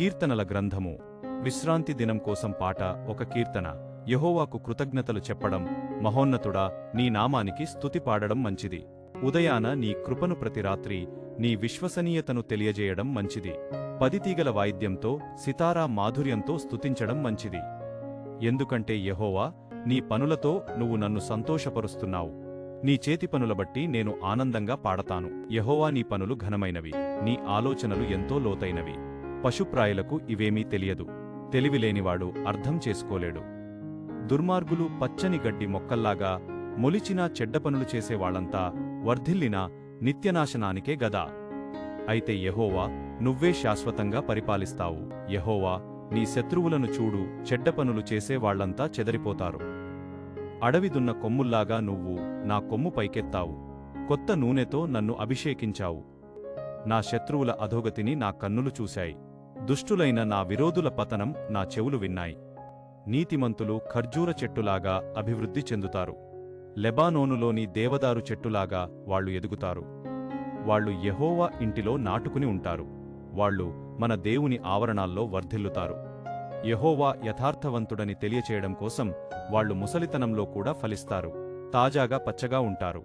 కీర్తనల గ్రంథము. విశ్రాంతి దినం కోసం పాట ఒక కీర్తన. యహోవాకు కృతజ్ఞతలు చెప్పడం మహోన్నతుడా నీ నామానికి స్తుతి పాడడం మంచిది. ఉదయాన నీ కృపను ప్రతి రాత్రి నీ విశ్వసనీయతను తెలియజేయడం మంచిది. పదితీగల వాయిద్యంతో సితారా మాధుర్యంతో స్తుతించడం మంచిది. ఎందుకంటే యహోవా నీ పనులతో నువ్వు నన్ను సంతోషపరుస్తున్నావు. నీ చేతి పనుల బట్టి నేను ఆనందంగా పాడతాను. యహోవా నీ పనులు ఘనమైనవి. నీ ఆలోచనలు ఎంతో లోతైనవి. పశుప్రాయులకు ఇవేమీ తెలియదు. తెలివిలేనివాడు అర్థం చేసుకోలేడు. దుర్మార్గులు పచ్చని గడ్డి మొక్కల్లాగా మొలిచినా చెడ్డపనులు చేసేవాళ్ళంతా వర్ధిల్లినా నిత్యనాశనానికే గదా. అయితే యహోవా నువ్వే శాశ్వతంగా పరిపాలిస్తావు. యహోవా నీ శత్రువులను చూడు చెడ్డపనులు చేసేవాళ్ళంతా చెదరిపోతారు. అడవిదున్న కొమ్ముల్లాగా నువ్వు నా కొమ్ము పైకెత్తావు. కొత్త నూనెతో నన్ను అభిషేకించావు. నా శత్రువుల అధోగతిని నా కన్నులు చూశాయి. దుష్టులైన నా విరోధుల పతనం నా చెవులు విన్నాయి. నీతిమంతులు ఖర్జూర చెట్టులాగా అభివృద్ధి చెందుతారు. లెబానోనులోని దేవదారు చెట్టులాగా వాళ్ళు ఎదుగుతారు. వాళ్ళు యహోవా ఇంటిలో నాటుకుని ఉంటారు. వాళ్ళు మన దేవుని ఆవరణాల్లో వర్ధిల్లుతారు. యహోవా యథార్థవంతుడని తెలియచేయడం కోసం వాళ్ళు ముసలితనంలో కూడా ఫలిస్తారు. తాజాగా పచ్చగా ఉంటారు.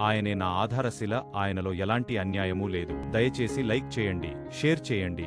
ఆయనే నా ఆధారశిల ఆయనలో ఎలాంటి అన్యాయమూ లేదు. దయచేసి లైక్ చేయండి షేర్ చేయండి.